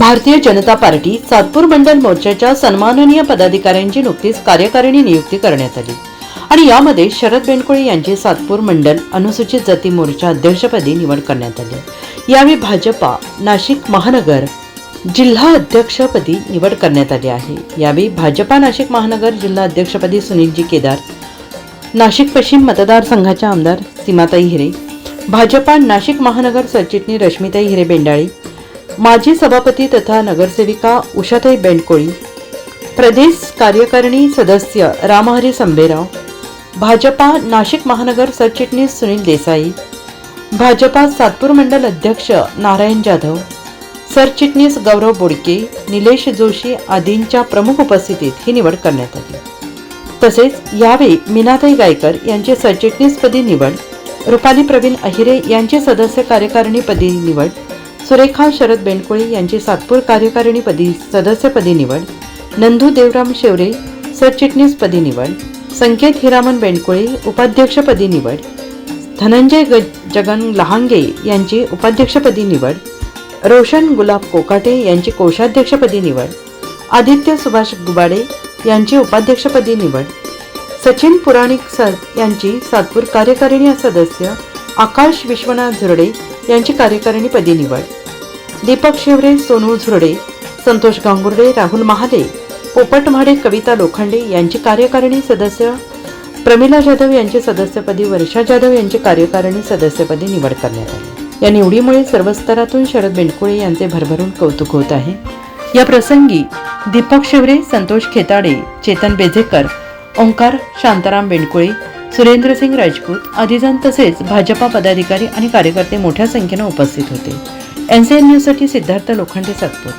Bharatiya Janata party Satpur मंडल मोर्चाच्या सन्माननीय पदाधिकाऱ्यांची नुकतीच कार्यकारिणी नियुक्ती करण्यात आली. आणि यामध्ये शरद बेंडकोळे यांची सातपूर मंडल अनुसूचित जाती मोर्चा अध्यक्षपदी निवड करण्यात आली. यावेळी भाजपा नाशिक महानगर जिल्हा अध्यक्षपदी निवड करण्यात आली आहे. यावेळी भाजपा नाशिक महानगर जिल्हा अध्यक्षपदी सुनीलजी केदार नाशिक पश्चिम मतदारसंघाच्या आमदार सीमाताई हिरे भाजपा नाशिक महानगर सरचिटणीस रश्मिताई हिरे बेंडाळी माजी सभापती तथा नगरसेविका उषाताई बेंडकोळी प्रदेश कार्यकारिणी सदस्य रामहरी संभेराव भाजपा नाशिक महानगर सरचिटणीस सुनील देसाई भाजपा सातपूर मंडल अध्यक्ष नारायण जाधव सरचिटणीस गौरव बोडके निलेश जोशी आदींच्या प्रमुख उपस्थितीत ही निवड करण्यात आली. तसेच यावेळी मीनाताई गायकर यांची सरचिटणीसपदी निवड रुपाली प्रवीण अहिरे यांची सदस्य कार्यकारिणीपदी निवड सुरेखा शरद बेंडकोळे यांची सातपूर कार्यकारिणीपदी सदस्यपदी निवड नंदू देवराम शेवरे सरचिटणीसपदी निवड संकेत हिरामन बेंडकोळे उपाध्यक्षपदी निवड धनंजय ग जगन लहांगे यांची उपाध्यक्षपदी निवड रोशन गुलाब कोकाटे यांची कोषाध्यक्षपदी निवड आदित्य सुभाष गुबाडे यांची उपाध्यक्षपदी निवड सचिन पुराणिक सर यांची सातपूर कार्यकारिणी सदस्य आकाश विश्वनाथ झुरडे यांची कार्यकारिणीपदी निवड. दीपक शेवरे सोनू झुरडे संतोष गांगुर्डे राहुल महाले पोपट म्हाडे कविता लोखंडे यांची कार्यकारिणी सदस्य प्रमिला जाधव यांची सदस्यपदी वर्षा जाधव यांची कार्यकारिणी सदस्यपदी निवड करण्यात आली. या निवडीमुळे सर्व स्तरातून शरद बेंडकुळे यांचे भरभरून कौतुक होत आहे. या प्रसंगी दीपक शेवरे संतोष खेताडे चेतन बेझेकर ओंकार शांताराम बेंडकुळे सुरेंद्रसिंग राजपूत आदी तसेच भाजपा पदाधिकारी आणि कार्यकर्ते मोठ्या संख्येनं उपस्थित होते. एन सी एन न्यूजसाठी सिद्धार्थ लोखंडे सातपूर.